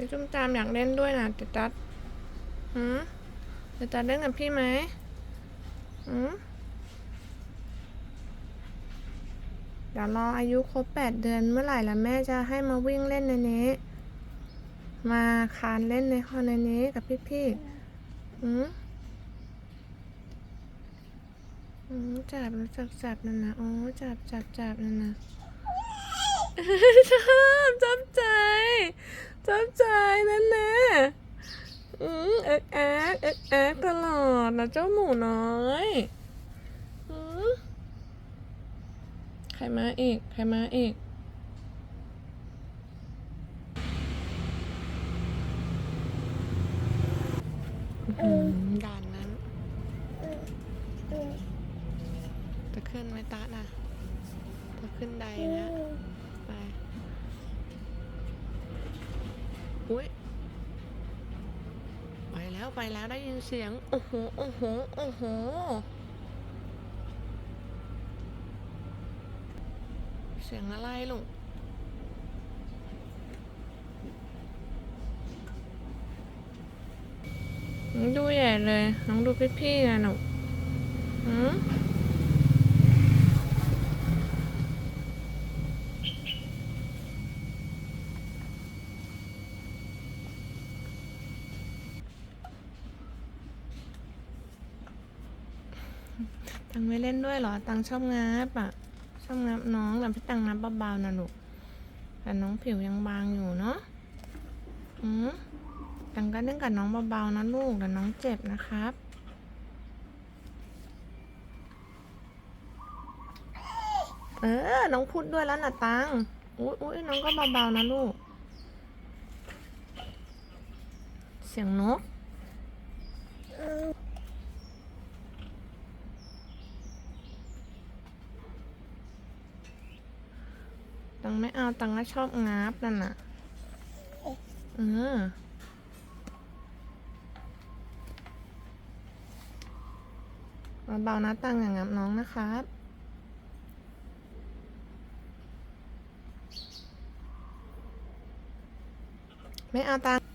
พี่จุ้มตามอยากเล่นด้วยนะเตตัสหืมเตตัสเล่นกับพี่ไหมหืมเดี๋ยวรออายุครบแปดเดือนเมื่อไหร่ละแม่จะให้มาวิ่งเล่นในนี้ มาคานเล่นในคอนในนี้กับพี่ๆหืมอืมจับแล้วจับจับนั่นนะโอ้จับจับจับนั่นนะชอบจับ ใจจับใจนั่นแน่อืมเอ็กแอ๊กเอ็กแอ๊กตลอดนะเจ้าหมูน้อยอืมใครมาอีก ใครมาอีกอืมด่านนั้น จะขึ้นไหมตาน่ะจะขึ้นใดนะ อุ้ยไปแล้วไปแล้วได้ยินเสียง โอ้โห โอ้โห โอ้โห เสียงอะไรลูกน้องดูใหญ่เลยน้องดูพี่ๆนะหนูหืม ตังไม่เล่นด้วยเหรอ ตังชอบงับอะ ชอบงับน้องแต่พี่ตังงับเบาๆนะลูกแต่น้องผิวยังบางอยู่เนาะอืมตังก็เล่นกับน้องเบาๆนะลูกเดี๋ยวน้องเจ็บนะครับเออ น้องพูดด้วยแล้วนะตัง อุ้ยอุ้ยน้องก็เบาๆนะลูก เสียงนก ตังไม่เอาตังก็ชอบงับนั่นน่ะเออเบาๆนะตังอย่างงับน้องนะครับไม่เอาตัง